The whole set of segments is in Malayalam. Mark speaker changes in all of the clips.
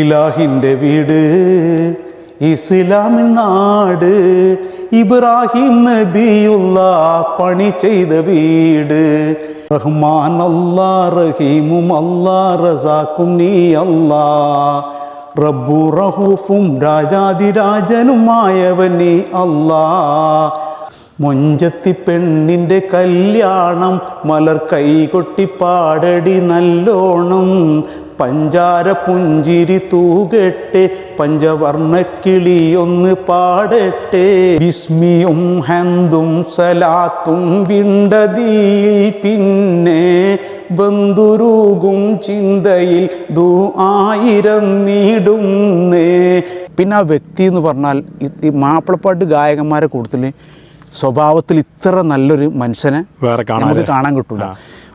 Speaker 1: ഇലാഹിന്റെ വീട് ഇസ്ലാമിൻ നാട് ഇബ്രാഹിം നബിയുള്ള പണി ചെയ്ത വീട്. റഹ്മാൻ അല്ലാ റഹീമും അല്ലാ റസാക്കും നീ അല്ലാ റബ്ബു റഹൂഫും രാജാതിരാജനുമായവൻ നീ അല്ലാ മൊഞ്ചത്തി പെണ്ണിന്റെ കല്യാണം മലർ കൈകൊട്ടി പാടടി നല്ലോണം. പഞ്ചാര പുഞ്ചിരി തൂകട്ടെ പഞ്ചവർണ ഒന്ന് പാടട്ടെ. വിസ്മിയും ഹന്തും സലാത്തും വിണ്ടതിയിൽ പിന്നെ ബന്ധുരൂകും ചിന്തയിൽ ദൂ ആയിരം നീടുന്നേ. പിന്നെ ആ വ്യക്തി എന്ന് പറഞ്ഞാൽ ഈ- മാപ്പിളപ്പാട്ട് ഗായകന്മാരെ കൂടുതൽ സ്വഭാവത്തിൽ ഇത്ര നല്ലൊരു മനുഷ്യനെ
Speaker 2: വേറെ
Speaker 1: നമുക്ക് കാണാൻ കിട്ടില്ല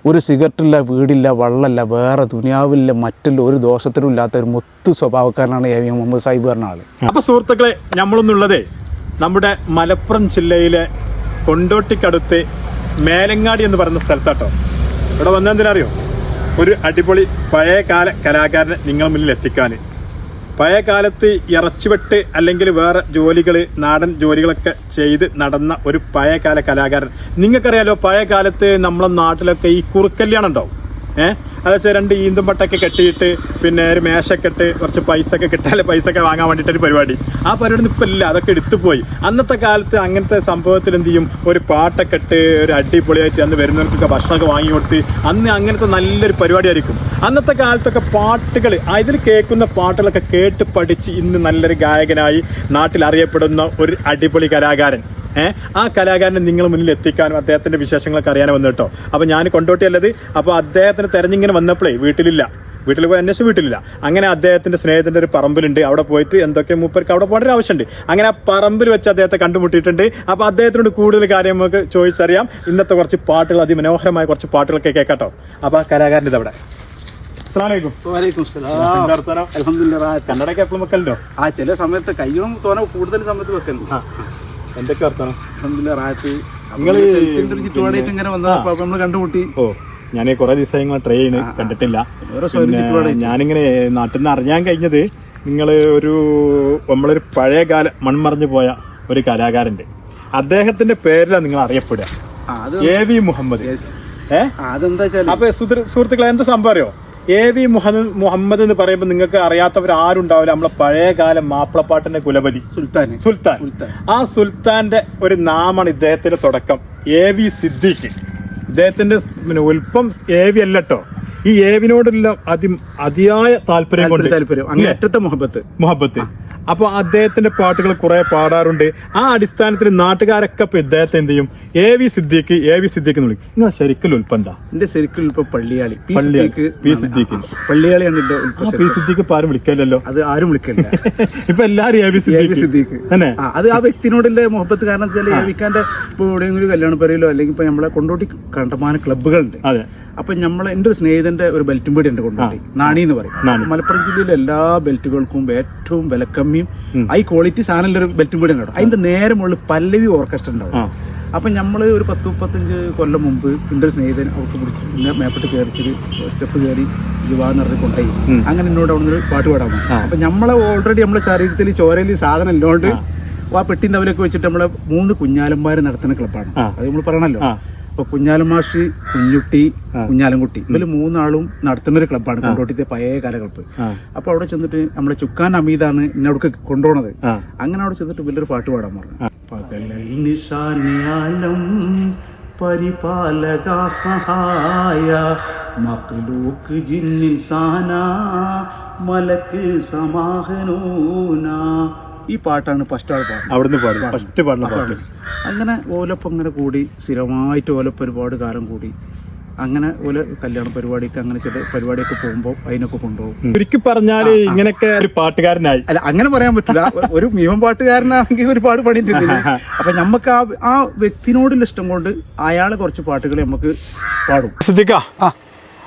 Speaker 1: ഒരു സിഗരറ്റില്ല വീടില്ല വള്ളല്ല വേറെ ദുനിയാവില്ല മറ്റുള്ള ഒരു ദോഷത്തിനും ഇല്ലാത്ത ഒരു മുത്ത് സ്വഭാവക്കാരനാണ് എ വി മുഹമ്മദ് സാഹിബ് പറഞ്ഞ ആൾ.
Speaker 2: അപ്പൊ സുഹൃത്തുക്കളെ നമ്മളൊന്നുള്ളതേ നമ്മുടെ മലപ്പുറം ജില്ലയിലെ കൊണ്ടോട്ടിക്കടുത്ത് മേലങ്ങാടി എന്ന് പറയുന്ന സ്ഥലത്താട്ടോ. ഇവിടെ വന്നെന്തിനറിയോ ഒരു അടിപൊളി പഴയ കാല കലാകാരനെ നിങ്ങളുടെ മുന്നിൽ എത്തിക്കാൻ പഴയ കാലത്ത് ഇറച്ചിവെട്ട് അല്ലെങ്കിൽ വേറെ ജോലികൾ നാടൻ ജോലികളൊക്കെ ചെയ്ത് നടന്ന ഒരു പഴയകാല കലാകാരൻ. നിങ്ങൾക്കറിയാലോ പഴയ കാലത്ത് നമ്മളെ നാട്ടിലൊക്കെ ഈ കുറുക്കല്യാണം ഉണ്ടാവും. ഏഹ് അത് രണ്ട് ഈന്തും പട്ടൊക്കെ കെട്ടിയിട്ട് പിന്നെ ഒരു മേശൊക്കെ ഇട്ട് കുറച്ച് പൈസ ഒക്കെ കിട്ടാതെ പൈസ ഒക്കെ വാങ്ങാൻ വേണ്ടിയിട്ടൊരു പരിപാടി. ആ പരിപാടി ഇപ്പം ഇല്ല. അതൊക്കെ എടുത്തു പോയി. അന്നത്തെ കാലത്ത് അങ്ങനത്തെ സംഭവത്തിൽ എന്ത് ചെയ്യും? ഒരു പാട്ടൊക്കെ ഇട്ട് ഒരു അടിപൊളിയായിട്ട് അന്ന് വരുന്നവർക്കൊക്കെ ഭക്ഷണമൊക്കെ വാങ്ങി കൊടുത്ത് അന്ന് അങ്ങനത്തെ നല്ലൊരു പരിപാടിയായിരിക്കും. അന്നത്തെ കാലത്തൊക്കെ പാട്ടുകൾ അതിൽ കേൾക്കുന്ന പാട്ടുകളൊക്കെ കേട്ട് പഠിച്ച് ഇന്ന് നല്ലൊരു ഗായകനായി നാട്ടിൽ അറിയപ്പെടുന്ന ഒരു അടിപൊളി കലാകാരൻ. ആ കലാകാരനെ നിങ്ങൾ മുന്നിൽ എത്തിക്കാനും അദ്ദേഹത്തിന്റെ വിശേഷങ്ങളൊക്കെ അറിയാനും വന്നു കേട്ടോ. അപ്പൊ ഞാൻ കൊണ്ടോട്ടിയല്ലത്. അപ്പൊ അദ്ദേഹത്തിന് തെരഞ്ഞിങ്ങനെ വന്നപ്പോഴേ വീട്ടിലില്ല. വീട്ടിൽ പോയി അന്വേഷിച്ച് വീട്ടിലില്ല. അങ്ങനെ അദ്ദേഹത്തിന്റെ സ്നേഹത്തിന്റെ ഒരു പറമ്പിലുണ്ട്. അവിടെ പോയിട്ട് എന്തൊക്കെ മൂപ്പർക്ക് അവിടെ പോകേണ്ട ഒരു ആവശ്യമുണ്ട്. അങ്ങനെ ആ പറമ്പിൽ വെച്ച് അദ്ദേഹത്തെ കണ്ടുമുട്ടിയിട്ടുണ്ട്. അപ്പോൾ അദ്ദേഹത്തിനോട് കൂടുതൽ കാര്യം നമുക്ക് ചോദിച്ചറിയാം. ഇന്നത്തെ കുറച്ച് പാട്ടുകൾ അതിമനോഹരമായ കുറച്ച് പാട്ടുകളൊക്കെ കേൾക്കാട്ടോ. അപ്പോൾ ആ
Speaker 1: കലാകാരന്റെ
Speaker 2: ഇത് അവിടെ? കന്നഡയൊക്കെ എപ്പോഴും വെക്കലുണ്ടോ?
Speaker 1: ആ ചില സമയത്ത് കയ്യും തോനെ കൂടുതൽ സമയത്ത് വെക്കുന്നു.
Speaker 2: എന്തൊക്കെ വർത്താനം?
Speaker 1: അൽഹംദുലില്ലാ. നിങ്ങൾ ചുറ്റുപാടായിട്ട് ഇങ്ങനെ വന്നപ്പോ നമ്മൾ കണ്ടുമുട്ടി.
Speaker 2: ഓ ഞാൻ കുറെ ദിവസം നിങ്ങളെ ട്രൈ ചെയ്യുന്നു കണ്ടിട്ടില്ല. ഞാനിങ്ങനെ നാട്ടിൽ നിന്ന് അറിയാൻ കഴിഞ്ഞത് നിങ്ങൾ ഒരു നമ്മളൊരു പഴയ കാല മൺമറഞ്ഞു പോയ ഒരു കലാകാരന്റെ. അദ്ദേഹത്തിന്റെ പേരിലാണ് നിങ്ങൾ അറിയപ്പെടുക. A V Muhammad.
Speaker 1: ഏഹ് അതെന്താ
Speaker 2: അപ്പൊ സുഹൃ- സുഹൃത്തുക്കളെ എന്താ സംഭവം അറിയോ? എ വി മുഹമ്മദ് മുഹമ്മദ് എന്ന് പറയുമ്പോൾ നിങ്ങൾക്ക് അറിയാത്തവർ ആരും ഉണ്ടാവില്ല നമ്മളെ പഴയകാല മാപ്പിളപ്പാട്ടിന്റെ കുലപതി. സുൽത്താൻ.
Speaker 1: സുൽത്താൻ.
Speaker 2: ആ സുൽത്താന്റെ ഒരു നാമാണ് ഇദ്ദേഹത്തിന്റെ തുടക്കം. A V Siddique. ഇദ്ദേഹത്തിന്റെ ഉൽപ്പം എ വി അല്ലട്ടോ. ഈ ഏവിനോടുള്ള അതി അതിയായ താല്പര്യം കൊണ്ട്
Speaker 1: താല്പര്യം അങ്ങനെ അറ്റത്തെ മുഹബത്ത്.
Speaker 2: മുഹബത്ത്. അപ്പൊ അദ്ദേഹത്തിന്റെ പാട്ടുകൾ കുറെ പാടാറുണ്ട്. ആ അടിസ്ഥാനത്തിൽ നാട്ടുകാരൊക്കെ ഇപ്പൊ ഇദ്ദേഹത്തെ എന്ത് ചെയ്യും? A V Siddique A V Siddique എന്ന് വിളിക്കും. നിങ്ങൾ ശരിക്കും ഉൽപ്പന്ത?
Speaker 1: എന്റെ ശരിക്കും പള്ളിയാളി. പി
Speaker 2: പള്ളിയാളി.
Speaker 1: സിദ്ദീഖ്
Speaker 2: പി സിദ്ദീഖ്.
Speaker 1: ആ, പള്ളിയാളിയാണ്
Speaker 2: പി സിദ്ദീഖ് ഇപ്പൊ ആരും വിളിക്കല്ലോ
Speaker 1: അത് ആരും വിളിക്കില്ല
Speaker 2: ഇപ്പൊ എല്ലാരും എ വി സിദ്ദീഖ്.
Speaker 1: സിദ്ദീഖ്.
Speaker 2: തന്നെ?
Speaker 1: അത് ആ വ്യക്തിനോടുള്ള മുഹബത്ത് കാരണം വെച്ചാൽ എവിക്കാന്റെ ഇപ്പോൾ എവിടെയെങ്കിലും കല്യാണ പരിയിലോ അല്ലെങ്കിൽ ഇപ്പൊ നമ്മളെ കൊണ്ടോട്ടി കണ്ടമാന ക്ലബ്ബുകളുണ്ട്.
Speaker 2: അതെ.
Speaker 1: അപ്പൊ നമ്മളെ എന്റെ ഒരു സ്നേഹിതന്റെ ഒരു ബെൽറ്റും പേടി ഉണ്ട് കൊണ്ടുപോയി. നാണി എന്ന് പറയും. മലപ്പുറം ജില്ലയിലെ എല്ലാ ബെൽറ്റുകൾക്കും ഏറ്റവും വിലക്കമ്മിയും ഹൈ ക്വാളിറ്റി സാധനം ഒരു ബെൽറ്റും പേടി ഉണ്ടാവും. അതിന്റെ നേരെ മുകളിൽ പല്ലവി ഓർക്കസ്ട്ര ഉണ്ടാവും. അപ്പൊ നമ്മൾ ഒരു പത്ത് മുപ്പത്തഞ്ച് കൊല്ലം മുമ്പ് എന്റെ ഒരു സ്നേഹിതൻ അവർക്ക് പിടിച്ച് മേപ്പെട്ട് സ്റ്റെപ്പ് കയറി യുവാന്ന് പറഞ്ഞ് കൊണ്ടായി അങ്ങനെ എന്നോട് അവിടെ നിന്ന് പാട്ട് പാടാൻ അപ്പൊ നമ്മളെ ഓൾറെഡി നമ്മുടെ ശരീരത്തിൽ ചോരയിൽ സാധനം ഇല്ലാണ്ട് ആ. പെട്ടിന്ന് അവരൊക്കെ വെച്ചിട്ട് നമ്മളെ മൂന്ന് കുഞ്ഞാലന്മാര് നടത്തുന്ന ക്ലബ്ബാണ്. അത് നമ്മൾ പറയണല്ലോ.
Speaker 2: ആ.
Speaker 1: കുഞ്ഞാലുമാഷി മാഷി കുഞ്ഞുട്ടി കുഞ്ഞാലൻകുട്ടി ഇവർ മൂന്നാളും നടത്തുന്ന ഒരു ക്ലബ്ബാണ് കൊണ്ടോട്ടിത്തെ പഴയ കാല ക്ലബ്ബ് അപ്പൊ അവിടെ ചെന്നിട്ട് നമ്മളെ ചുക്കാൻ അമീതാണ് എന്നെ അവിടെ കൊണ്ടുപോണത് അങ്ങനെ അവിടെ ചെന്നിട്ട് വലിയൊരു പാട്ട് പാടാൻ പറഞ്ഞു. പകലൽ നിശാനിയാലം പരിപാലക സഹായ മക്ലൂക്ക് ജിന്നിൻസാന മലക്ക് സമാഹനൂന ഈ പാട്ടാണ് ഫസ്റ്റ് ആൾ പാടുന്നത്.
Speaker 2: അവിടുന്ന് പാടും ഫസ്റ്റ് പാടുന്ന പാട്ട്.
Speaker 1: അങ്ങനെ ഓലപ്പം അങ്ങനെ കൂടി സ്ഥിരമായിട്ട് ഓലപ്പ ഒരുപാട് കാലം കൂടി. അങ്ങനെ ഓല കല്യാണ പരിപാടിക്ക് അങ്ങനെ ചില പരിപാടിയൊക്കെ പോകുമ്പോൾ അതിനൊക്കെ കൊണ്ടുപോകും.
Speaker 2: ഒരിക്കൽ പറഞ്ഞാൽ ഇങ്ങനെയൊക്കെ ഒരു പാട്ടുകാരനായി.
Speaker 1: അല്ല അങ്ങനെ പറയാൻ പറ്റില്ല. ഒരു മീമം പാട്ടുകാരനാണെങ്കിൽ ഒരുപാട് പണി തിന്നില്ല അപ്പൊ നമുക്ക് ആ ആ വ്യക്തിനോടുള്ള ഇഷ്ടം കൊണ്ട് അയാൾ കുറച്ച് പാട്ടുകൾ നമുക്ക് പാടും.
Speaker 2: സിദ്ദിഖ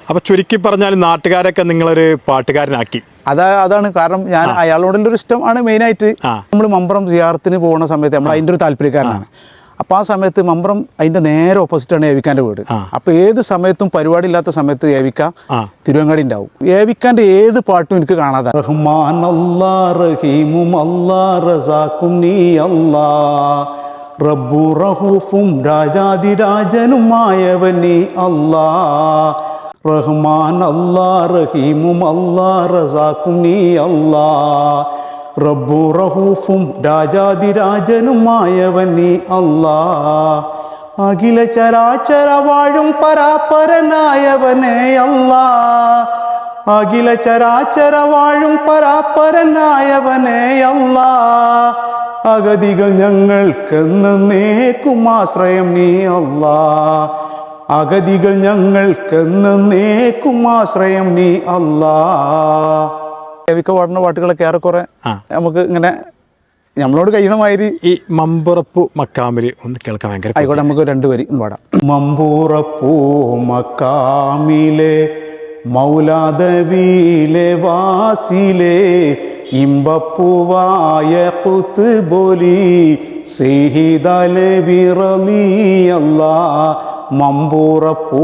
Speaker 2: അപ്പൊ ചുരുക്കി പറഞ്ഞാൽ നാട്ടുകാരൊക്കെ നിങ്ങളൊരു പാട്ടുകാരനാക്കി.
Speaker 1: അതാ അതാണ് കാരണം ഞാൻ അയാളോടുള്ള ഒരു ഇഷ്ടമാണ് മെയിനായിട്ട്
Speaker 2: ആയിട്ട്
Speaker 1: നമ്മൾ മമ്പറം സിയാറത്തിന് പോകുന്ന സമയത്ത് നമ്മൾ അതിന്റെ ഒരു താല്പര്യക്കാരനാണ്. അപ്പോൾ ആ സമയത്ത് മമ്പ്രം അതിന്റെ നേരെ ഓപ്പോസിറ്റ് ആണ് ഏവിക്കാന്റെ വീട്.
Speaker 2: അപ്പൊ
Speaker 1: അപ്പോൾ ഏത് സമയത്തും പരിപാടി ഇല്ലാത്ത സമയത്ത് ഏവിക്ക തിരുവങ്ങാടി ഉണ്ടാവും. ഏവിക്കാന്റെ ഏത് പാട്ടും എനിക്ക് കാണാതെ. റഹ്മാൻ അല്ലാ റഹീമും അല്ലാ റസാക്കും നീ അല്ലാ. റബ്ബു റഹൂഫും രാജാതിരാജനുമായവൻ നീ അല്ലാ. റഹ്മാൻ അല്ലാ റഹീമും അല്ലാ റസാക്കും നീ അല്ലാ. റബ്ബു റഹൂഫും രാജാതിരാജനുമായവൻ നീ അല്ലാ. അഖില ചരാചര വാഴും പരാപരനായവനേ അല്ലാ. അഖില ചരാചര വാഴും പരാപരനായവനേ അല്ലാ. അഗതികൾ ഞങ്ങൾക്കെന്നേക്കും ആശ്രയം നീ അല്ലാ. അഗതികൾ ഞങ്ങൾക്കെന്നേക്കും ആശ്രയം നീ അല്ലാ. ദേവിക്ക പാടുന്ന പാട്ടുകളൊക്കെ ഏറെക്കുറെ. നമുക്ക് ഇങ്ങനെ നമ്മളോട് കഴിയണമാതിരി
Speaker 2: ഈ മമ്പുറപ്പു മക്കാമിൽ ഒന്ന് കേൾക്കാൻ ഭയങ്കര
Speaker 1: ആയിക്കോട്ടെ നമുക്ക് രണ്ട് വരി ഒന്ന് പാടാം. മമ്പൂറപ്പൂ മക്കാമിലെ മൗലാദവിയിലെ വാസിലെ ഇമ്പപ്പൂവായ കുത്ത് ബോലി സെഹിദാലെ വിറലിയല്ല മമ്പൂറപ്പൂ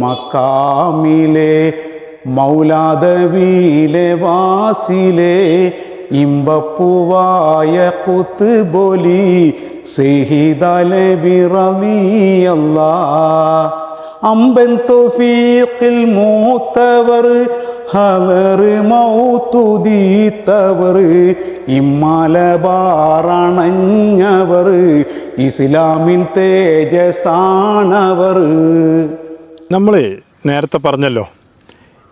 Speaker 1: മക്കാമിലെ മൗലാദവിയിലെ വാസിലെ ഇമ്പപ്പൂവായ കുത്ത് ബോലി സെഹിദാലെ വിറലിയല്ല അമ്പൻ തൊഫീഖിൽ മൂത്തവർ ഹലറ് മൗത്തുതീത്തവർ ഇമ്മലബാറണഞ്ഞവർ ഇസ്ലാമിൻ തേജസാണവർ.
Speaker 2: നമ്മൾ നേരത്തെ പറഞ്ഞല്ലോ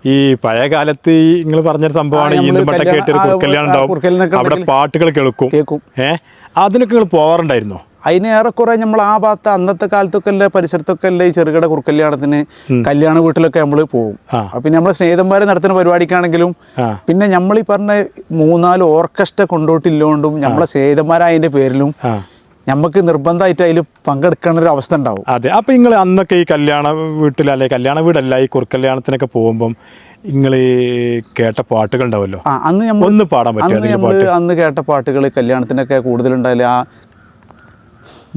Speaker 2: ഈ പഴയ കാലത്ത് ഈ നിങ്ങൾ പറഞ്ഞൊരു സംഭവമാണ്
Speaker 1: ആ,
Speaker 2: ഈ
Speaker 1: നമ്മൾ
Speaker 2: മട്ട
Speaker 1: കല്യാണം-
Speaker 2: കുറുക്കല്യാണം ഉണ്ടാവും. അവിടെ പാട്ടുകൾ കേൾക്കും.
Speaker 1: കേൾക്കും.
Speaker 2: ഏ? അതിനൊക്കെ നിങ്ങൾ പോവാറുണ്ടായിരുന്നോ?
Speaker 1: അതിന് ഏറെക്കുറെ നമ്മൾ ആ ഭാഗത്ത് അന്നത്തെ കാലത്തൊക്കെ അല്ലേ പരിസരത്തൊക്കെ അല്ലേ ഈ ചെറുകിട കുറുക്കല്യാണത്തിന് കല്യാണ വീട്ടിലൊക്കെ നമ്മൾ പോകും. പിന്നെ നമ്മൾ സ്നേഹിതന്മാരെ നടത്തുന്ന പരിപാടിക്കാണെങ്കിലും. പിന്നെ നമ്മൾ ഈ പറഞ്ഞ മൂന്നാൽ ഓർക്കസ്ട്ര കൊണ്ടോട്ടില്ലോണ്ടും നമ്മളെ സ്നേഹിതന്മാരായതിന്റെ പേരിലും നമുക്ക് നിർബന്ധമായിട്ട് അതിൽ പങ്കെടുക്കുന്ന ഒരു അവസ്ഥ ഉണ്ടാവും.
Speaker 2: അതെ. അപ്പൊ നിങ്ങൾ അന്നൊക്കെ ഈ കല്യാണ വീട്ടിൽ അല്ലെ കല്യാണ വീടല്ല ഈ കുറുക്കല്യാണത്തിനൊക്കെ പോകുമ്പം നിങ്ങൾ കേട്ട പാട്ടുകൾ ഉണ്ടാവല്ലോ?
Speaker 1: അന്ന് നമ്മൾ
Speaker 2: ഒന്ന് പാടാൻ പറ്റും
Speaker 1: അന്ന് കേട്ട പാട്ടുകൾ കല്യാണത്തിനൊക്കെ കൂടുതലുണ്ടായില്ല ആ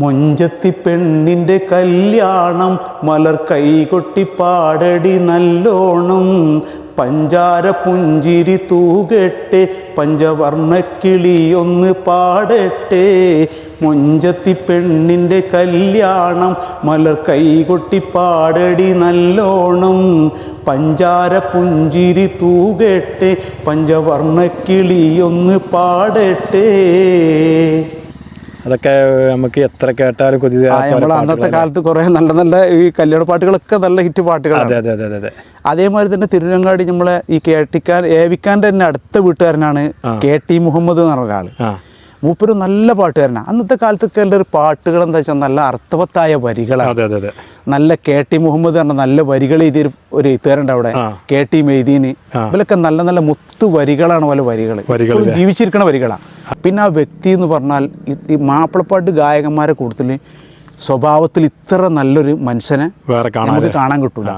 Speaker 1: മൊഞ്ചത്തി പെണ്ണിന്റെ കല്യാണം മലർ കൈകൊട്ടി പാടടി നല്ലോണം പഞ്ചാര പുഞ്ചിരി തൂകട്ടെ പഞ്ചവർണക്കിളി ഒന്ന് പാടട്ടെ. മൊഞ്ചത്തി പെണ്ണിന്റെ കല്യാണം മലർ കൈകൊട്ടി പാടടി നല്ലോണം. പഞ്ചാര പുഞ്ചിരി തൂകട്ടെ പഞ്ചവർണക്കിളി ഒന്ന് പാടട്ടെ.
Speaker 2: അതൊക്കെ നമുക്ക് എത്ര കേട്ടാലും കൊതി തീരാത്ത
Speaker 1: അന്നത്തെ കാലത്ത് കുറേ നല്ല നല്ല ഈ കല്യാണ പാട്ടുകളൊക്കെ നല്ല ഹിറ്റ്
Speaker 2: പാട്ടുകൾ
Speaker 1: പാട്ടുകളാണ്.
Speaker 2: അതെ അതെ അതെ അതെ
Speaker 1: അതേമാതിരി തന്നെ തിരുവനങ്ങാടി നമ്മളെ ഈ കേട്ടിക്കാൻ ഏവിക്കാന്റെ തന്നെ അടുത്ത വീട്ടുകാരനാണ് കെ ടി മുഹമ്മദ് എന്ന് പറഞ്ഞ ഒരാൾ മൂപ്പര് നല്ല പാട്ടുകാരനാണ് അന്നത്തെ കാലത്തൊക്കെ കേരള ഒരു പാട്ടുകൾ എന്താ വെച്ചാൽ നല്ല അർത്ഥവത്തായ വരികളാണ് നല്ല കെ ടി മുഹമ്മദ് പറഞ്ഞ നല്ല വരികൾ എഴുതിയ ഒരു- എഴുത്തുകാരുണ്ട് അവിടെ. K T Moideen. ഇവരൊക്കെ നല്ല നല്ല മുത്തു വരികളാണ് പോലെ വരികൾ. ജീവിച്ചിരിക്കുന്ന ജീവിച്ചിരിക്കണ വരികളാണ് പിന്നെ ആ വ്യക്തി എന്ന് പറഞ്ഞാൽ ഈ- മാപ്പിളപ്പാട്ട് ഗായകന്മാരെ കൂടുതൽ സ്വഭാവത്തിൽ ഇത്ര നല്ലൊരു മനുഷ്യനെ നമുക്ക് കാണാൻ കിട്ടൂല.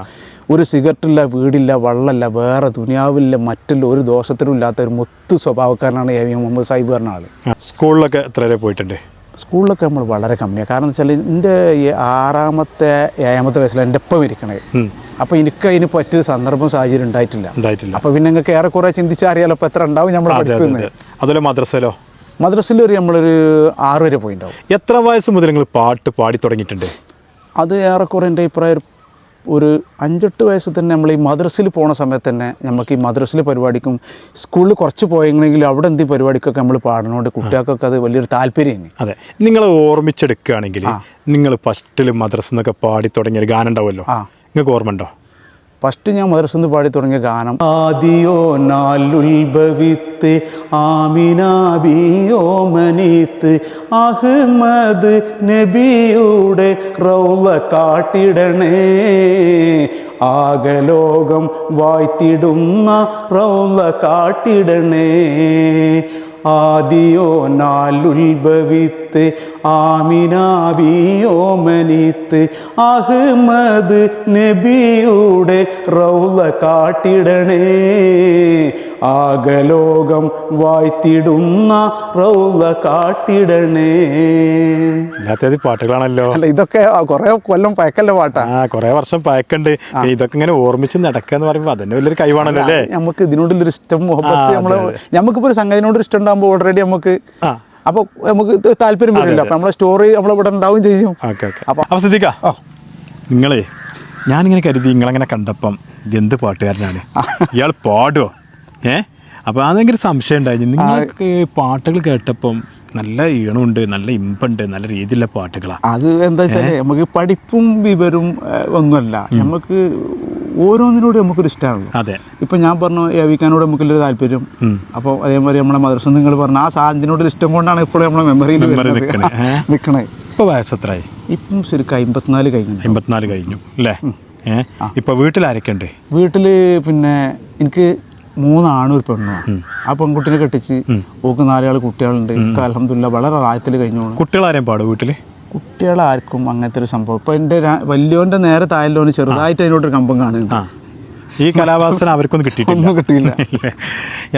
Speaker 1: ഒരു സിഗരറ്റില്ല വീടില്ല വള്ളല്ല വേറെ ദുനിയാവില്ല മറ്റുള്ള ഒരു ദോഷത്തിനും ഇല്ലാത്ത ഒരു മുത്തു സ്വഭാവക്കാരനാണ് എ വി മുഹമ്മദ് സാഹിബ് പറഞ്ഞ ആൾ
Speaker 2: സ്കൂളിലൊക്കെ എത്ര വരെ പോയിട്ടുണ്ട്?
Speaker 1: സ്കൂളിലൊക്കെ നമ്മൾ വളരെ കമ്മിയാണ് കാരണം വെച്ചാൽ എന്റെ ഈ ആറാമത്തെ ഏഴാമത്തെ വയസ്സിൽ എന്റെ ഒപ്പം ഇരിക്കണേ അപ്പോൾ എനിക്ക് അതിന് പറ്റിയൊരു സന്ദർഭം സാഹചര്യം ഉണ്ടായിട്ടില്ല.
Speaker 2: ഉണ്ടായിട്ടില്ല.
Speaker 1: അപ്പോൾ പിന്നെ നിങ്ങൾക്ക് ഏറെക്കുറെ ചിന്തിച്ചാൽ അറിയാലോ അപ്പോൾ എത്ര ഉണ്ടാവും നമ്മൾ പഠിക്കുന്നത്
Speaker 2: അതുപോലെ മദ്രസയിലോ?
Speaker 1: മദ്രസയിൽ ഒരു നമ്മളൊരു ആറ് വരെ പോയിണ്ടാവും.
Speaker 2: എത്ര വയസ്സ് മുതൽ നിങ്ങൾ പാട്ട് പാടി തുടങ്ങിയിട്ടുണ്ട്?
Speaker 1: അത് ഏറെക്കുറെ എന്റെ അഭിപ്രായം ഒരു- അഞ്ചെട്ട് വയസ്സിൽ തന്നെ നമ്മൾ ഈ മദ്രസിൽ പോണ സമയത്ത് തന്നെ നമുക്ക് ഈ മദ്രസിൽ പരിപാടിക്കും സ്കൂളിൽ കുറച്ച് പോയെങ്കിലും അവിടെ എന്ത് പരിപാടിക്കൊക്കെ നമ്മൾ പാടുന്നതുകൊണ്ട് കുട്ടികൾക്കൊക്കെ അത് വലിയൊരു താല്പര്യമാണ്.
Speaker 2: അതെ. നിങ്ങൾ ഓർമ്മിച്ചെടുക്കുകയാണെങ്കിൽ നിങ്ങൾ ഫസ്റ്റിൽ മദ്രസ് എന്നൊക്കെ പാടി തുടങ്ങിയ ഒരു ഗാനം ഉണ്ടാവുമല്ലോ?
Speaker 1: ആ.
Speaker 2: നിങ്ങൾക്ക് ഓർമ്മ ഉണ്ടോ?
Speaker 1: ഫസ്റ്റ് ഞാൻ മദ്രസിന്ന് പാടി തുടങ്ങിയ ഗാനം. ആദിയോ നാലുൽഭവിത്ത് ആമിനാബിയോ മനീത്ത് അഹ്മദ് നബിയുടെ റൗള കാട്ടിടണേ. ആകലോകം വായ്ത്തിടുന്ന റൗള കാട്ടിടണേ. ആദിയോ നാലുൽഭവിത്ത് ആമിനാബിയോ മനിത്ത് അഹ്മദ് നബിയുടെ റൗള കാട്ടിടണേ. ആകലോകം വായ്ത്തിടുന്ന റൗല കാട്ടിടണേ.
Speaker 2: അല്ലാത്തത് പാട്ടുകളാണല്ലോ.
Speaker 1: അല്ല ഇതൊക്കെ കുറെ കൊല്ലം പഴക്കല്ല പാട്ടാ.
Speaker 2: ആ കുറെ വർഷം പഴക്കണ്ട്. ഇതൊക്കെ ഇങ്ങനെ ഓർമ്മിച്ച് നടക്കുക എന്ന് പറയുമ്പോൾ അതന്നെ വലിയൊരു കഴിവാണല്ലോ അല്ലേ
Speaker 1: നമുക്ക് ഇതിനോടുള്ളൊരു ഇഷ്ടം
Speaker 2: നമ്മൾ
Speaker 1: നമുക്കിപ്പോ ഒരു സംഗതിനോട് ഇഷ്ടം ഉണ്ടാകുമ്പോൾ ഓൾറെഡി നമുക്ക്
Speaker 2: ആ
Speaker 1: അപ്പൊ നമുക്ക് താല്പര്യം വരില്ല അപ്പൊ നമ്മളെ സ്റ്റോറി നമ്മളിവിടെ ഉണ്ടാവും ചെയ്യും.
Speaker 2: Okay okay.
Speaker 1: അപ്പൊ-
Speaker 2: അപ്പൊ ശ്രദ്ധിക്ക നിങ്ങളെ ഞാനിങ്ങനെ കരുതി നിങ്ങളങ്ങനെ കണ്ടപ്പം ഇത് എന്ത് പാട്ടുകാരനാണ്? ഇയാൾ പാടുമോ ഏ? അപ്പൊ അതെങ്കിലും സംശയം ഉണ്ടായിരുന്നു നിങ്ങൾക്ക് പാട്ടുകൾ കേട്ടപ്പം നല്ല ഈണമുണ്ട് നല്ല ഇമ്പുണ്ട് നല്ല രീതിയിലുള്ള പാട്ടുകളാണ്
Speaker 1: അത് എന്താ വെച്ചാൽ നമുക്ക് പഠിപ്പും വിവരവും ഒന്നുമല്ല. നമുക്ക് ഓരോന്നിനോട് നമുക്കൊരു ഇഷ്ടമാണല്ലോ
Speaker 2: അതെ.
Speaker 1: ഇപ്പൊ ഞാൻ പറഞ്ഞു ഏവിക്കാനോട് നമുക്കൊരു താല്പര്യം. അപ്പോൾ അതേമാതിരി നമ്മളെ മദർസ് നിങ്ങൾ പറഞ്ഞു ആ സാധനത്തിനോട് ഇഷ്ടം കൊണ്ടാണ് ഇപ്പോഴും നമ്മളെ മെമ്മറിയിൽ? നിൽക്കണേ
Speaker 2: ഇപ്പൊ വയസ്സെത്രയായി
Speaker 1: ഇപ്പം ശരിക്കും അമ്പത്തിനാല് കഴിഞ്ഞു
Speaker 2: അമ്പത്തിനാല് കഴിഞ്ഞു അല്ലേ ഏ? ഇപ്പൊ വീട്ടിൽ ആരൊക്കെ ഉണ്ട്
Speaker 1: വീട്ടിൽ പിന്നെ എനിക്ക് മൂന്നാണ് ഒരു ആ പെൺകുട്ടിനെ കെട്ടിച്ച് ഓക്ക് നാലാൾ കുട്ടികളുണ്ട്. അലഹമില്ല വളരെ റായത്തിൽ കഴിഞ്ഞു
Speaker 2: കുട്ടികളാരെയും പാടും വീട്ടിൽ?
Speaker 1: കുട്ടികളാർക്കും അങ്ങനത്തെ ഒരു സംഭവം. ഇപ്പൊ എന്റെ വലിയോന്റെ വലിയോന്റെ നേരെ തായല്ലോന് ചെറുതായിട്ട് അതിനോടൊരു കമ്പം കാണുന്നുണ്ട്.
Speaker 2: ഈ കലാവാസന അവർക്കൊന്നും കിട്ടിയിട്ടില്ല.
Speaker 1: കിട്ടിയില്ല.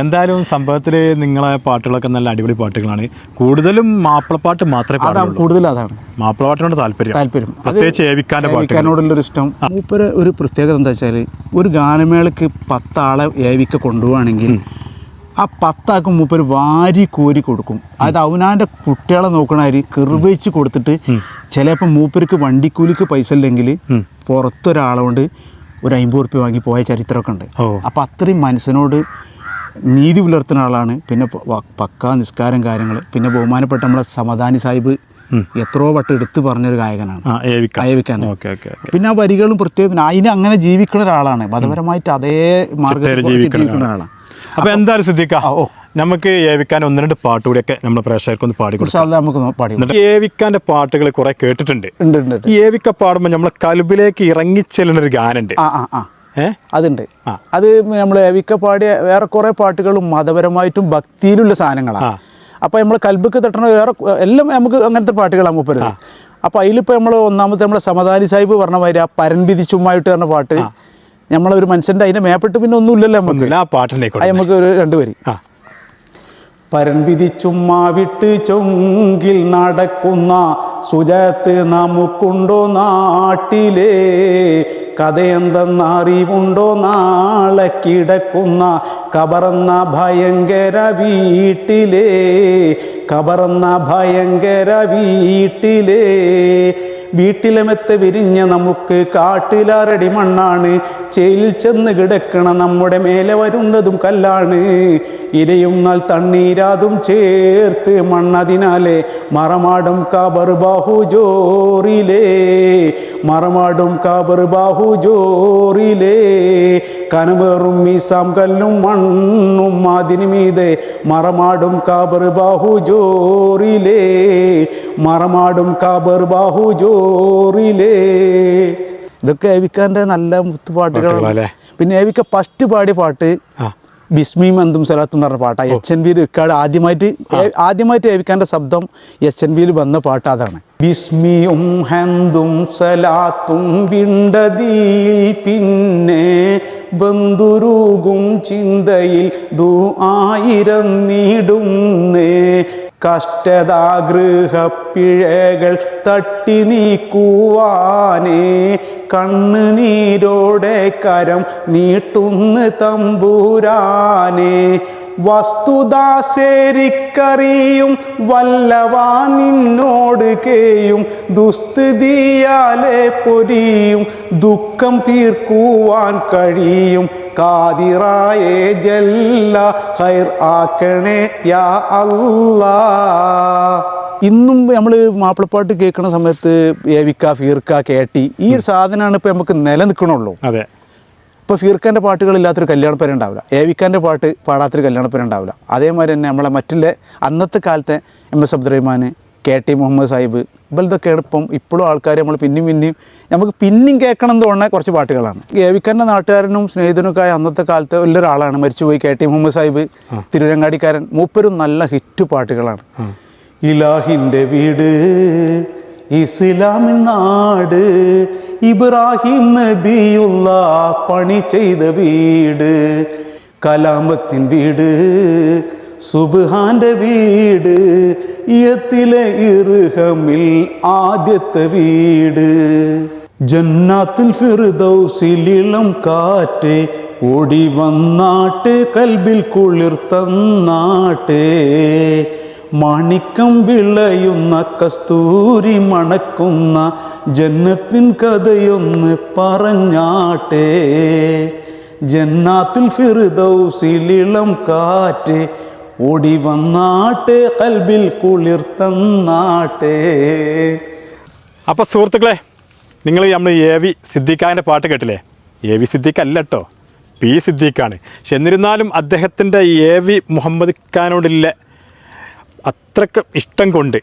Speaker 2: എന്തായാലും സംഭവത്തിൽ നിങ്ങളെ പാട്ടുകളൊക്കെ നല്ല അടിപൊളി പാട്ടുകളാണ്. കൂടുതലും മാപ്പിളപ്പാട്ട് മാത്രമേ
Speaker 1: കൂടുതൽ അതാണ്.
Speaker 2: മാപ്പിളപ്പാട്ടിനോട് താല്പര്യം.
Speaker 1: താല്പര്യം.
Speaker 2: പ്രത്യേകിച്ച് ഏവിക്കാന്റെ
Speaker 1: ഏവിക്കാനോടുള്ളൊരു ഇഷ്ടം മൂപ്പര് ഒരു പ്രത്യേകത എന്താ വെച്ചാൽ ഒരു ഗാനമേളക്ക് പത്താളെ ഏവിക്ക കൊണ്ടുപോവാണെങ്കിൽ ആ പത്താക്കും മൂപ്പര് വാരി കോരി കൊടുക്കും. അതായത് അവനാന്റെ കുട്ടികളെ നോക്കണമാതിരി കിർവച്ച് കൊടുത്തിട്ട് ചിലപ്പോൾ മൂപ്പർക്ക് വണ്ടിക്കൂലിക്ക് പൈസ ഇല്ലെങ്കിൽ പുറത്തൊരാളോണ്ട് ഒരു അമ്പത് റുപ്യ വാങ്ങി പോയ ചരിത്രമൊക്കെ ഉണ്ട്.
Speaker 2: അപ്പം
Speaker 1: അപ്പോൾ അത്രയും മനസ്സിനോട് നീതി പുലർത്തുന്ന ആളാണ്. പിന്നെ പക്കാ നിസ്കാരം കാര്യങ്ങൾ പിന്നെ ബഹുമാനപ്പെട്ട നമ്മളെ സമദാനി സാഹിബ് എത്രയോ വട്ടം എടുത്തു പറഞ്ഞൊരു ഗായകനാണ്. അയവിക്കാൻ പിന്നെ ആ വരികളും പ്രത്യേകം അതിനെ അങ്ങനെ ജീവിക്കുന്ന ഒരാളാണ്. മതപരമായിട്ട് അതേ മാർഗത്തിൽ
Speaker 2: ജീവിക്കുന്ന
Speaker 1: ജീവിക്കുന്ന ഒരാളാണ്.
Speaker 2: അപ്പൊ എന്തായാലും ശ്രദ്ധിക്കാം.
Speaker 1: ഓ.
Speaker 2: നമുക്ക് ഏവിക്കാൻ ഒന്ന് രണ്ട് പാട്ട് കൂടിയൊക്കെ നമ്മൾ പ്രേക്ഷകർക്ക് ഒന്ന് പാടി കൊടുക്കാം.
Speaker 1: നമുക്ക് പാടി
Speaker 2: ഏവിക്കാന്റെ പാട്ടുകൾ കുറെ കേട്ടിട്ടുണ്ട്. ഈ ഏവിക്ക പാടുമ്പോൾ നമ്മളെ കലുബിലേക്ക് ഇറങ്ങിച്ചെല്ലുന്ന ഒരു ഗാനുണ്ട്
Speaker 1: അതുണ്ട്. അത് നമ്മൾ ഏവിക്ക പാടിയ വേറെ കുറെ പാട്ടുകളും മതപരമായിട്ടും ഭക്തിയിലുള്ള സാധനങ്ങളാണ്
Speaker 2: അപ്പൊ
Speaker 1: അപ്പോൾ നമ്മൾ കൽബക്ക് തട്ടണ വേറെ എല്ലാം നമുക്ക് അങ്ങനത്തെ പാട്ടുകളാണ് മൂപ്പരുത് അപ്പോൾ അതിലിപ്പോൾ നമ്മൾ ഒന്നാമത്തെ നമ്മളെ സമദാനി സാഹിബ് പറഞ്ഞ മാതിരി ആ പരൻവിധി ചുമ്മായിട്ട് പറഞ്ഞ പാട്ട് നമ്മളൊരു മനുഷ്യന്റെ അതിനെ മേപ്പെട്ട് പിന്നെ ഒന്നുമില്ലല്ലോ നമുക്ക്.
Speaker 2: ആ
Speaker 1: പാട്ടിലേക്ക് നമുക്ക് ഒരു രണ്ട് വരി.
Speaker 2: ആ.
Speaker 1: പരൻവിധി ചുമ്മാ വിട്ട് ചൊങ്കിൽ നടക്കുന്ന സുജത്ത് നമുക്കുണ്ടോ നാട്ടിലേ? കഥയെന്തെന്നറിവുണ്ടോ നാളെ കിടക്കുന്ന കബറന്ന ഭയങ്കര വീട്ടിലേ? കബറന്ന ഭയങ്കര വീട്ടിലേ? വീട്ടിലെ മെത്ത വിരിഞ്ഞ നമുക്ക് കാട്ടിലാറടി മണ്ണാണ്. ചേലിൽ ചെന്ന് കിടക്കണ നമ്മുടെ മേലെ വരുന്നതും കല്ലാണ്. ഇരയും നാൾ തണ്ണീരാതും ചേർത്ത് മണ്ണതിനാലെ മറമാടും കബർ ബാഹു ജോറിലേ മറമാടും കബർ ബാഹു ജോറിലേ കനവേറും മീസാം കല്ലും മണ്ണും അതിനുമീതെ മറമാടും കാബർ ബാഹു ജോറിലേ. മറമാടും കാബർ ബാഹു ജോറിലേ. ഇതൊക്കെ ഏവിക്കാന്റെ നല്ല മുത്തുപാട്ടുകളാണ്? പിന്നെ ഏവിക്ക ഫസ്റ്റ് പാടിയ പാട്ട്
Speaker 2: ബിസ്മീം
Speaker 1: ബിസ്മിയും എന്തും സലാത്തും എന്ന് പറഞ്ഞ പാട്ടാണ് എച്ച് എൻ ബിയിൽ ഇക്കാട് ആദ്യമായിട്ട് ആദ്യമായിട്ട് ഏവിക്കാന്റെ ശബ്ദം എച്ച് എൻ ബിയിൽ വന്ന പാട്ട് അതാണ്. ബിസ്മിയും ഹന്തും സലാത്തും വിണ്ടതിയിൽ പിന്നെ ബന്ധുരുകും ചിന്തയിൽ ദൂ ആയിരം നീടുന്നേ. കഷ്ടതാഗൃഹപ്പിഴകൾ തട്ടി നീക്കുവാനേ. കണ്ണുനീരോടെ കരം നീട്ടുന്ന് തമ്പൂരാനേ. വസ്തുതാശേരിക്കറിയും വല്ലവാ നിന്നോട് കേയും ദുസ്തുതിയാലെ പൊരിയും ദുഃഖം തീർക്കുവാൻ കഴിയും. കാതിറായേ ജല്ല ഹൈർ ആക്കണേ യാ അല്ലാ. ഇന്നും നമ്മൾ മാപ്പിളപ്പാട്ട് കേൾക്കുന്ന സമയത്ത് ഏവിക്ക ഫീർക്ക കേട്ടി ഈ ഒരു സാധനമാണ് ഇപ്പം നമുക്ക് നിലനിൽക്കണുള്ളൂ.
Speaker 2: അതെ.
Speaker 1: ഇപ്പോൾ ഫീർഖാന്റെ പാട്ടുകളില്ലാത്തൊരു കല്യാണപ്പേര ഉണ്ടാവില്ല. ഏവിക്കാന്റെ പാട്ട് പാടാത്തൊരു കല്യാണപ്പേര ഉണ്ടാവില്ല. അതേമാതിരി തന്നെ നമ്മളെ മറ്റുള്ള അന്നത്തെ കാലത്തെ M S Abdurahman K T Muhammad Sahib ഇവലതൊക്കെയാണ് ഇപ്പം ഇപ്പോഴും ആൾക്കാർ നമ്മൾ പിന്നെയും പിന്നെയും നമുക്ക് പിന്നെയും കേൾക്കണം എന്ന് തോന്നുന്ന കുറച്ച് പാട്ടുകളാണ്. ഏവിക്കാന്റെ നാട്ടുകാരനും സ്നേഹിതനൊക്കെ ആയ അന്നത്തെ കാലത്തെ വലിയൊരാളാണ് മരിച്ചുപോയി കെ ടി മുഹമ്മദ് സാഹിബ് തിരുവരങ്ങാടിക്കാരൻ മൂപ്പരും നല്ല ഹിറ്റ് പാട്ടുകളാണ്. ഇലാഹിന്റെ വീട് ഇസ്ലാമിൻ നാട് ഇബ്രാഹിം നബിയുള്ള പണി ചെയ്ത വീട് കലാമത്തിൻ വീട് സുബ്ഹാന്റെ വീട് ഇയത്തിലെ ഇറുഹമിൽ ആദ്യത്തെ വീട്. ജന്നാത്തിൽ ഫിർദൗസിലിളം കാറ്റ് ഓടി വന്നാട്ട് കൽബിൽ കുളിർ തന്നാട്ടേ മാണിക്കം വിളയുന്ന കസ്തൂരി മണക്കുന്ന ജന്നത്തിൻ കഥയൊന്ന് പറഞ്ഞാട്ടെ. ജന്നാത്തിൽ ഫിറുദൗസിലിളം കാറ്റ് ഓടി വന്നാട്ടെ കൽബിൽ കുളിർ തന്നാട്ടെ.
Speaker 2: അപ്പൊ സുഹൃത്തുക്കളെ നിങ്ങൾ നമ്മൾ എ വി സിദ്ദിഖാന്റെ പാട്ട് കേട്ടില്ലേ? എ വി സിദ്ദീഖ് പി സിദ്ദീഖാണ്. പക്ഷെ എന്നിരുന്നാലും അദ്ദേഹത്തിന്റെ എ വി മുഹമ്മദ് ഖാനോടുള്ള അത്രയ്ക്ക് ഇഷ്ടം കൊണ്ട്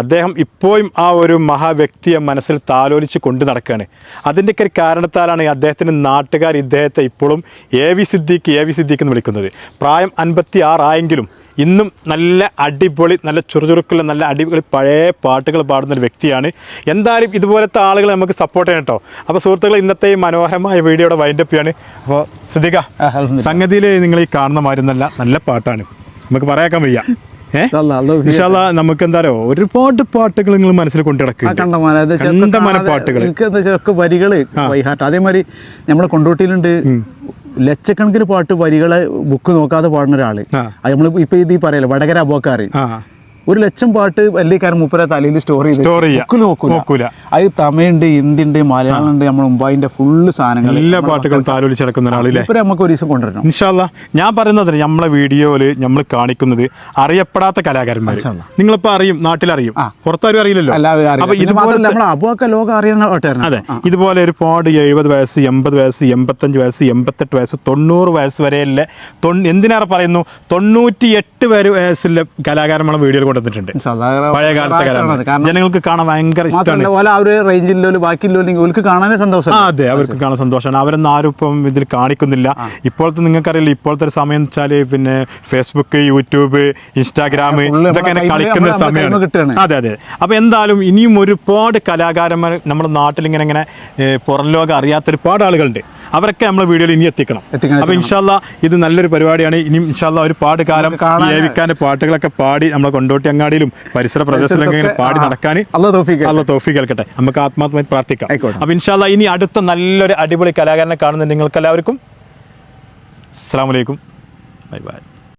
Speaker 2: അദ്ദേഹം ഇപ്പോഴും ആ ഒരു മഹാവ്യക്തിയെ മനസ്സിൽ താലോലിച്ച് കൊണ്ടു നടക്കുകയാണ്. അതിന്റെയൊക്കെ ഒരു കാരണത്താലാണ് അദ്ദേഹത്തിന്റെ നാട്ടുകാർ ഇദ്ദേഹത്തെ ഇപ്പോഴും A V Siddique A V Siddique എന്ന് വിളിക്കുന്നത്. പ്രായം അൻപത്തി ആറായെങ്കിലും ഇന്നും നല്ല അടിപൊളി നല്ല ചുറുചുറുക്കുള്ള നല്ല അടിപൊളി പഴയ പാട്ടുകൾ പാടുന്ന ഒരു വ്യക്തിയാണ്. എന്തായാലും ഇതുപോലത്തെ ആളുകൾ നമുക്ക് സപ്പോർട്ട് ചെയ്യണം കേട്ടോ. അപ്പോൾ സുഹൃത്തുക്കൾ ഇന്നത്തെ ഈ മനോഹരമായ വീഡിയോയുടെ വൈൻഡപ്പ് ചെയ്യാണ്. അപ്പോൾ സിദ്ദിഖ സംഗതിയിൽ നിങ്ങൾ ഈ കാണുന്ന മാതിരി നല്ല നല്ല പാട്ടാണ്. നമുക്ക് പറയാക്കാൻ വയ്യ.
Speaker 1: ഇൻഷാല്ലാ,
Speaker 2: നമുക്ക് എന്താ പറയുക ഒരുപാട് പാട്ടുകൾ നിങ്ങൾ മനസ്സിൽ കൊണ്ടുനടക്കുക
Speaker 1: കണ്ടമാനം
Speaker 2: പാട്ടുകൾ
Speaker 1: എനിക്ക് എന്താ വെച്ചാൽ ഒക്കെ വരികൾ വൈഹാട്ട്. അതേമാതിരി നമ്മളെ കൊണ്ടോട്ടിയിലുണ്ട് ലക്ഷക്കണക്കിന് പാട്ട് വരികളെ ബുക്ക് നോക്കാതെ പാടുന്ന ഒരാൾ. നമ്മൾ ഇപ്പൊ ഇത് പറയല്ലോ വടകര അബോക്കാറ് ഒരു ലക്ഷം പാട്ട് വല്യക്കാരൻ മുപ്പര തലയിൽ സ്റ്റോർ ചെയ്ത്. നോക്കൂല.
Speaker 2: നോക്കൂല.
Speaker 1: അത് തമിഴുണ്ട് ഹിന്ദി ഉണ്ട് മലയാളം ഉണ്ട് നമ്മുടെ മുംബൈന്റെ ഫുള്ള് സാധനങ്ങൾ
Speaker 2: എല്ലാ പാട്ടുകളും താലോലിച്ച് നടക്കുന്ന ഒരാളില്ലേ
Speaker 1: ഇപ്പൊ നമുക്ക് ഒരു ദിവസം കൊണ്ടുവരണം.
Speaker 2: ഇൻഷാല്ല ഞാൻ പറയുന്നത് നമ്മളെ വീഡിയോയിൽ നമ്മൾ കാണിക്കുന്നത് അറിയപ്പെടാത്ത കലാകാരന്മാർ. നിങ്ങളിപ്പോ അറിയും നാട്ടിലറിയും. പുറത്താരും അറിയില്ലല്ലോ. അപ്പൊ. ഇതുപോലെ
Speaker 1: അബുവൊക്കെ ലോകം
Speaker 2: അതെ. ഇതുപോലെ ഒരുപാട് എഴുപത് വയസ്സ് എൺപത് വയസ്സ് എൺപത്തഞ്ച് വയസ്സ് എൺപത്തെട്ട് വയസ്സ് തൊണ്ണൂറ് വയസ്സ് വരെയല്ലേ എന്തിനേറെ പറയുന്നു? തൊണ്ണൂറ്റി എട്ട് വരെ വയസ്സിലെ കലാകാരന്മാരെ വീഡിയോയിൽ കൊണ്ടുവന്നിട്ടുണ്ട്.
Speaker 1: സാധാരണ
Speaker 2: പഴയ കാലത്തെ കലാകാരന്മാർ.
Speaker 1: കാരണം
Speaker 2: ജനങ്ങൾക്ക് കാണാൻ ഭയങ്കര ഇഷ്ടമാണ്.
Speaker 1: ബാക്കിയില്ലോ കാണാനേ സന്തോഷം
Speaker 2: അതെ അവർക്ക് കാണാൻ സന്തോഷമാണ്. അവരൊന്നും ആരും ഇപ്പം ഇതിൽ കാണിക്കുന്നില്ല. ഇപ്പോഴത്തെ നിങ്ങൾക്കറിയില്ല ഇപ്പോഴത്തെ ഒരു സമയം വെച്ചാൽ വെച്ചാൽ പിന്നെ ഫേസ്ബുക്ക് യൂട്യൂബ് ഇൻസ്റ്റാഗ്രാം ഇതൊക്കെ കളിക്കുന്ന സമയമാണ്. അതെ അതെ. അപ്പൊ എന്തായാലും ഇനിയും ഒരുപാട് കലാകാരന്മാർ നമ്മുടെ നാട്ടിൽ ഇങ്ങനെ ഇങ്ങനെ പുറം ലോകം അറിയാത്ത ഒരുപാട് ആളുകളുണ്ട്. അവരൊക്കെ നമ്മളെ വീഡിയോയിൽ ഇനി എത്തിക്കണം.
Speaker 1: അപ്പോൾ
Speaker 2: അപ്പൊ ഇൻഷാല്ല ഇത് നല്ലൊരു പരിപാടിയാണ്. ഇനി ഇൻഷാല്ല ഒരുപാട് കാലം ഏവിക്കാന്റെ പാട്ടുകളൊക്കെ പാടി നമ്മളെ കൊണ്ടോട്ടി അങ്ങാടിയിലും പരിസര പ്രദേശങ്ങളിലൊക്കെ പാടി നടക്കാൻ അല്ല തോഫി കേൾക്കട്ടെ. നമുക്ക് ആത്മാത്മായി പ്രാർത്ഥിക്കാം.
Speaker 1: അപ്പോൾ
Speaker 2: അപ്പൊ ഇൻഷാല്ല ഇനി അടുത്ത നല്ലൊരു അടിപൊളി കലാകാരനെ കാണുന്ന നിങ്ങൾക്ക് എല്ലാവർക്കും അസ്സാം വലൈക്കും ബൈ ബൈ.